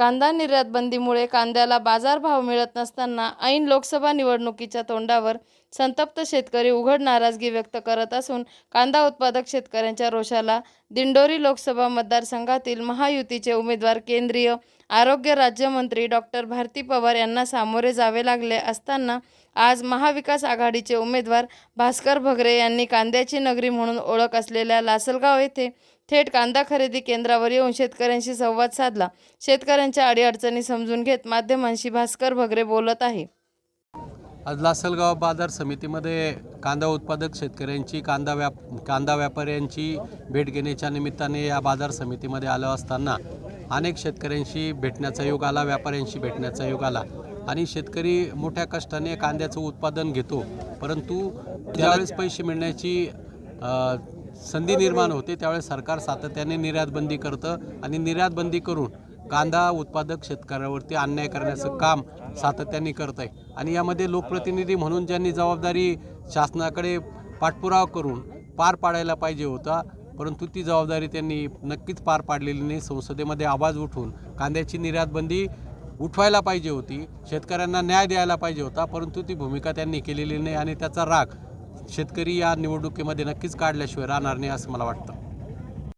कांदा निर्यात बंदीमुळे कांद्याला बाजारभाव मिळत नसताना ऐन लोकसभा निवडणुकीच्या तोंडावर संतप्त शेतकरी उघड नाराजगी व्यक्त करत असून कांदा उत्पादक शेतकऱ्यांच्या रोषाला दिंडोरी लोकसभा मतदारसंघातील महायुतीचे उमेदवार केंद्रीय आरोग्य राज्यमंत्री डॉक्टर भारती पवार यांना सामोरे जावे लागले असताना आज महाविकास आघाडीचे उमेदवार भास्कर भगरे यांनी कांद्याची नगरी म्हणून ओळख असलेल्या लासलगाव येथे थेट कांदा खरेदी केंद्रावर येऊन शेतकऱ्यांशी संवाद साधला. शेतकऱ्यांच्या अडीअडचणी समजून घेत माध्यमांशी भास्कर भगरे बोलत आहे. आज लासलगाव बाजार समितीमध्ये कांदा उत्पादक शेतकऱ्यांची कांदा व्याप कांदा व्यापाऱ्यांची भेट घेण्याच्या निमित्ताने या बाजार समितीमध्ये आलो असताना अनेक शेतकऱ्यांशी भेटण्याचा योग आला व्यापाऱ्यांशी भेटण्याचा योग आला आणि शेतकरी मोठ्या कष्टाने कांद्याचं उत्पादन घेतो. परंतु त्यावेळेस पैसे मिळण्याची संधी निर्माण होते त्यावेळेस सरकार सातत्याने निर्यातबंदी करतं आणि निर्यातबंदी करून कांदा उत्पादक शेतकऱ्यावरती अन्याय करण्याचं काम सातत्याने करत आहे आणि यामध्ये लोकप्रतिनिधी म्हणून ज्यांनी जबाबदारी शासनाकडे पाठपुरावा करून पार पाडायला पाहिजे होता परंतु ती जबाबदारी त्यांनी नक्कीच पार पाडलेली नाही. संसदेमध्ये आवाज उठून कांद्याची निर्यातबंदी उठवायला पाहिजे होती शेतकऱ्यांना न्याय द्यायला पाहिजे होता परंतु ती भूमिका त्यांनी केलेली नाही आणि त्याचा राग शेतकरी या निवडणुकीमध्ये नक्कीच काढल्याशिवाय राहणार नाही असं मला वाटतं.